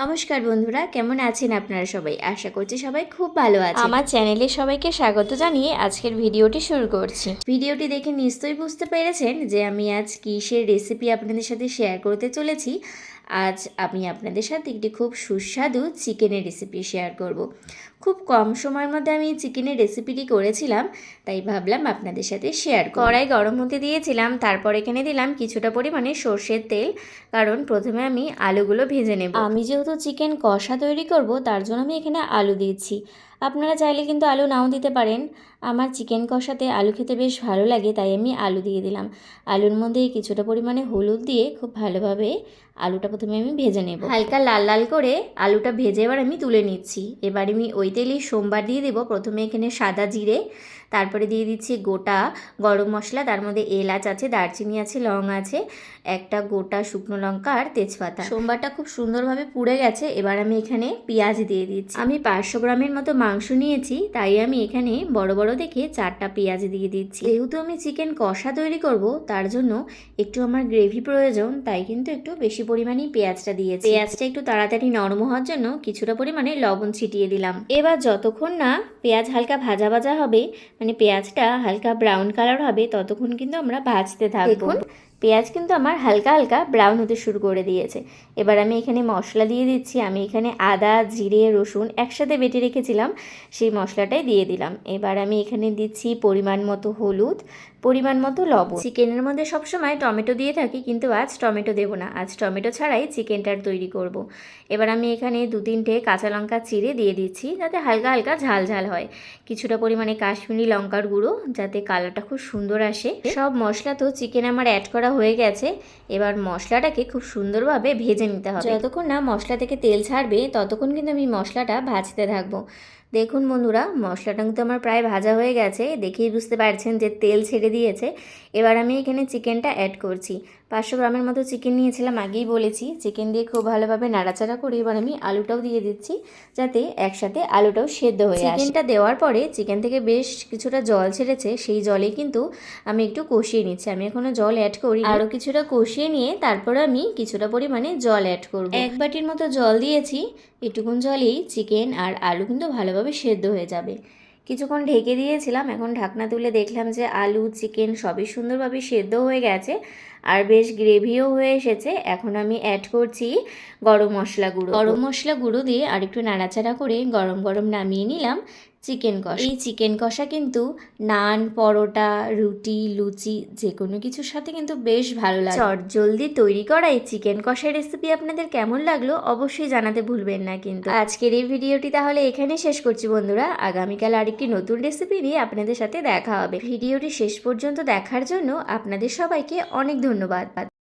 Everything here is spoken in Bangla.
নমস্কার বন্ধুরা কেমন আছেন আপনারা সবাই? আশা করছি সবাই খুব ভালো আছেন। আমার চ্যানেলে সবাইকে স্বাগত জানিয়ে আজকের ভিডিওটি শুরু করছি। ভিডিওটি দেখে নিশ্চয়ই বুঝতে পেরেছেন যে আমি আজ কিসের রেসিপি আপনাদের সাথে শেয়ার করতে চলেছি। আজ আমি আপনাদের সাথে একটি খুব সুস্বাদু চিকেনের রেসিপি শেয়ার করব। খুব কম সময়ের মধ্যে আমি চিকেনের রেসিপিটি করেছিলাম তাই ভাবলাম আপনাদের সাথে শেয়ার কড়াই গরম হতে দিয়েছিলাম তারপর এখানে দিলাম কিছুটা পরিমাণে সর্ষের তেল কারণ প্রথমে আমি আলুগুলো ভেজে নেব। আমি যেহেতু চিকেন কষা তৈরি করব তার জন্য আমি এখানে আলু দিয়েছি। আপনারা চাইলে কিন্তু আলু নাও দিতে পারেন। আমার চিকেন কষাতে আলু খেতে বেশ ভালো লাগে, তাই আমি আলু দিয়ে দিলাম। আলুর মধ্যে কিছুটা পরিমাণে হলুদ দিয়ে খুব ভালোভাবে আলুটা প্রথমে আমি ভেজে নেব। হালকা লাল লাল করে আলুটা ভেজে এবার আমি তুলে নিচ্ছি। এবার আমি ওই তেলেই সোমবার দিয়ে দেবো। প্রথমে এখানে সাদা জিরে, তারপরে দিয়ে দিচ্ছি গোটা গরম মশলা, তার মধ্যে এলাচ আছে, দারচিনি আছে, লং আছে, একটা গোটা শুকনো লঙ্কা আর তেজপাতা। সোমবারটা খুব সুন্দরভাবে পুড়ে গেছে, এবার আমি এখানে পেঁয়াজ দিয়ে দিচ্ছি। আমি পাঁচশো গ্রামের মতো মাংস নিয়েছি, তাই আমি এখানে বড় বড় দেখে চারটা পেঁয়াজ দিয়ে দিচ্ছি। যেহেতু আমি চিকেন কষা তৈরি করব, তার জন্য একটু আমার গ্রেভি প্রয়োজন, তাই কিন্তু একটু বেশি পরিমাণেই পেঁয়াজটা দিয়েছি। পেঁয়াজটা একটু তাড়াতাড়ি নরম হওয়ার জন্য কিছুটা পরিমাণে লবণ ছিটিয়ে দিলাম। এবার যতক্ষণ না পেঁয়াজ হালকা ভাজা ভাজা হবে মানে পেঁয়াজটা হালকা ব্রাউন কালার হবে, ততক্ষণ কিন্তু আমরা ভাজতে থাকব। পেঁয়াজ কিন্তু আমার হালকা হালকা ব্রাউন হতে শুরু করে দিয়েছে। এবার আমি এখানে মশলা দিয়ে দিচ্ছি। আমি এখানে আদা, জিরে, রসুন একসাথে বেটে রেখেছিলাম। সেই মশলাটাই দিয়ে দিলাম। এবার আমি এখানে দিচ্ছি পরিমাণ মতো হলুদ। পরিমাণ মতো লবণ। চিকেনের মধ্যে সবসময় টমেটো দিয়ে থাকি কিন্তু আজ টমেটো দেবো না। আজ টমেটো ছাড়াই চিকেনটার তৈরি করব। এবার আমি এখানে দু তিনটে কাঁচা লঙ্কা চিড়ে দিয়ে দিচ্ছি যাতে হালকা হালকা ঝাল ঝাল হয়। কিছুটা পরিমাণে কাশ্মীরি লঙ্কার গুঁড়ো যাতে কালারটা খুব সুন্দর আসে। সব মশলা তো চিকেন আমার অ্যাড করা হয়ে গেছে। এবার মশলাটাকে খুব সুন্দরভাবে ভেজে নিতে হবে। যতক্ষণ না মশলা থেকে তেল ছাড়বে ততক্ষণ কিন্তু আমি মশলাটা ভাজতে থাকব। দেখুন বন্ধুরা মশলাটা কিন্তু আমার প্রায় ভাজা হয়ে গেছে, দেখেই বুঝতে পারছেন যে তেল ছেড়ে দিয়েছে। এবার আমি এখানে চিকেনটা অ্যাড করছি। পাঁচশো গ্রামের মতো চিকেন নিয়েছিলাম আগেই বলেছি। চিকেন দিয়ে খুব ভালোভাবে নাড়াচাড়া করে এবার আমি আলুটাও দিয়ে দিচ্ছি যাতে একসাথে আলুটাও সেদ্ধ হয়ে যায় চিকেনটা দেওয়ার পরে চিকেন থেকে বেশ কিছুটা জল ছেড়েছে সেই জলে কিন্তু আমি একটু কষিয়ে নিচ্ছি। আমি এখনও জল অ্যাড করি আরও কিছুটা কষিয়ে নিয়ে তারপর আমি কিছুটা পরিমাণে জল অ্যাড করব। এক বাটির মতো জল দিয়েছি এটুকুন জলেই চিকেন আর আলু কিন্তু ভালোভাবে সেদ্ধ হয়ে যাবে। কিছুক্ষণ ঢেকে দিয়েছিলাম, এখন ঢাকনা তুলে দেখলাম যে আলু, চিকেন সবই সুন্দরভাবে সেদ্ধ হয়ে গেছে আর বেশ গ্রেভিও হয়ে এসেছে। এখন আমি অ্যাড করছি গরম মশলা গুঁড়ো। গরম মশলা গুঁড়ো দিয়ে আর একটু নাড়াচাড়া করে গরম গরম নামিয়ে নিলাম। চিকেন কষা। এই চিকেন কষা কিন্তু নান পরোটা রুটি লুচি যে কোনো কিছুর সাথে কিন্তু বেশ ভালো লাগে। চট জলদি তৈরি করা এই চিকেন কষার রেসিপি আপনাদের কেমন লাগল অবশ্যই জানাতে ভুলবেন না কিন্তু। আজকের এই ভিডিওটি তাহলে এখানেই শেষ করছি বন্ধুরা। আগামীকাল আরেকটি নতুন রেসিপি নিয়ে আপনাদের সাথে দেখা হবে। ভিডিওটি শেষ পর্যন্ত দেখার জন্য আপনাদের সবাইকে অনেক ধন্যবাদ।